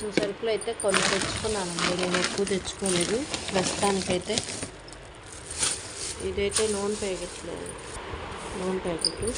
కావాల్సిన సరుకులు అయితే కొన్ని తెచ్చుకున్నానండి. నేను ఎక్కువ తెచ్చుకోలేదు. ప్రస్తుతానికైతే ఇదైతే నూనె ప్యాకెట్లు. నూనె ప్యాకెట్ ఇవి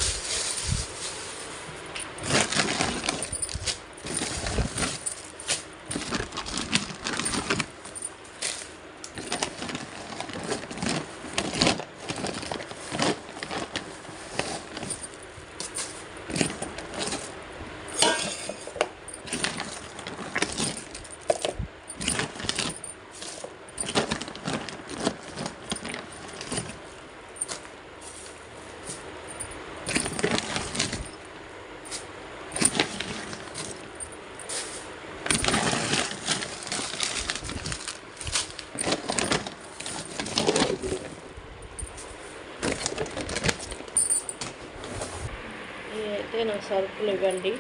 అయితే నాకు సరుకులు ఇవ్వండి.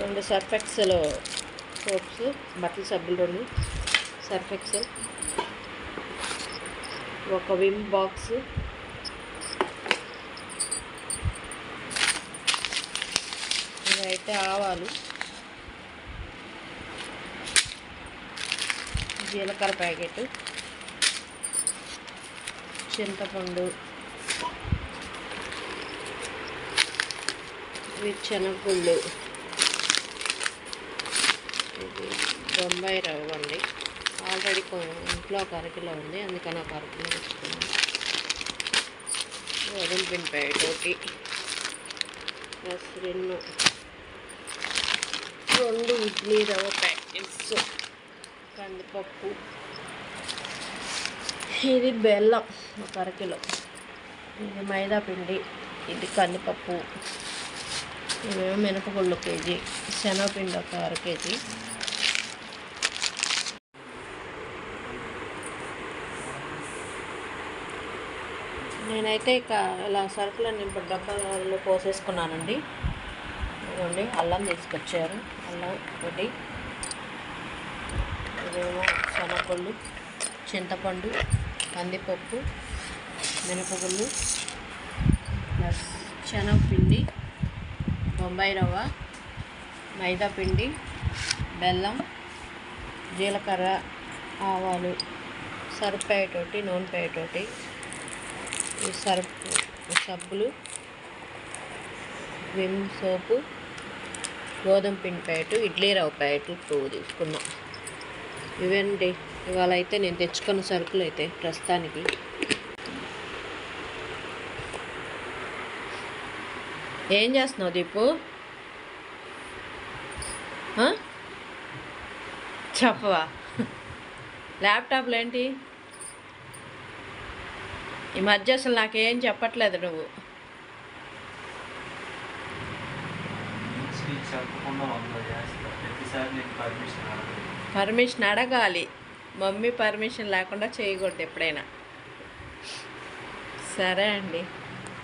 రెండు సర్ఫ్ ఎక్సెల్ సోప్స్ బట్టల సబ్బులు రెండు సర్ఫ్ ఎక్సెల్ ఒక విమ్ బాక్స్. ఇవైతే ఆవాలు. జీలకర్ర ప్యాకెట్. చింతపండు ఇవి శనగగుళ్ళు ఇది బొంబాయి రవ్వ అండి. ఆల్రెడీ ఇంట్లో ఒక అరకిలో ఉంది అందుకని ఒక అరకిలో తెచ్చుకున్నాను. గోధుమ పిండి ప్యాకెట్ ఒకటి ప్లస్ రెండు రెండు ఇడ్లీ రవ్వ ప్యాకెట్స్ కందిపప్పు. ఇది బెల్లం ఒక అరకిలో ఇది మైదా పిండి ఇది కందిపప్పు ఇవేమో మినపగుళ్ళు కేజీ శనగపిండి ఒక అర కేజీ. నేనైతే ఇక ఇలా సరుకులన్నీ ఇప్పుడు డబ్బాలో పోసేసుకున్నానండి. ఇదిగోండి అల్లం తీసుకొచ్చారు. అల్లం ఒకటి ఇదేమో శనగపళ్ళు చింతపండు కందిపప్పు మినపగుళ్ళు ప్లస్ శనగపిండి బొంబాయి రవ్వ మైదా పిండి బెల్లం జీలకర్ర ఆవాలు సర్ఫ్ ప్యాకెట్ ఒకటి ఈ సర్ఫ్ సబ్బులు విమ్ సోపు గోధుమ పిండి ప్యాకెట్ ఇడ్లీ రవ్వ ప్యాకెట్లు టూ తీసుకున్నాం. ఇవండి ఇవాళ అయితే నేను తెచ్చుకున్న సరుకులు అయితే ప్రస్తుతానికి. ఏం చేస్తున్నావు దీపు? చెప్పవా? ల్యాప్టాప్లు ఏంటి? ఈ మధ్య అసలు నాకేం చెప్పట్లేదు నువ్వు. పర్మిషన్ అడగాలి. మమ్మీ పర్మిషన్ లేకుండా చేయకూడదు ఎప్పుడైనా. సరే అండి.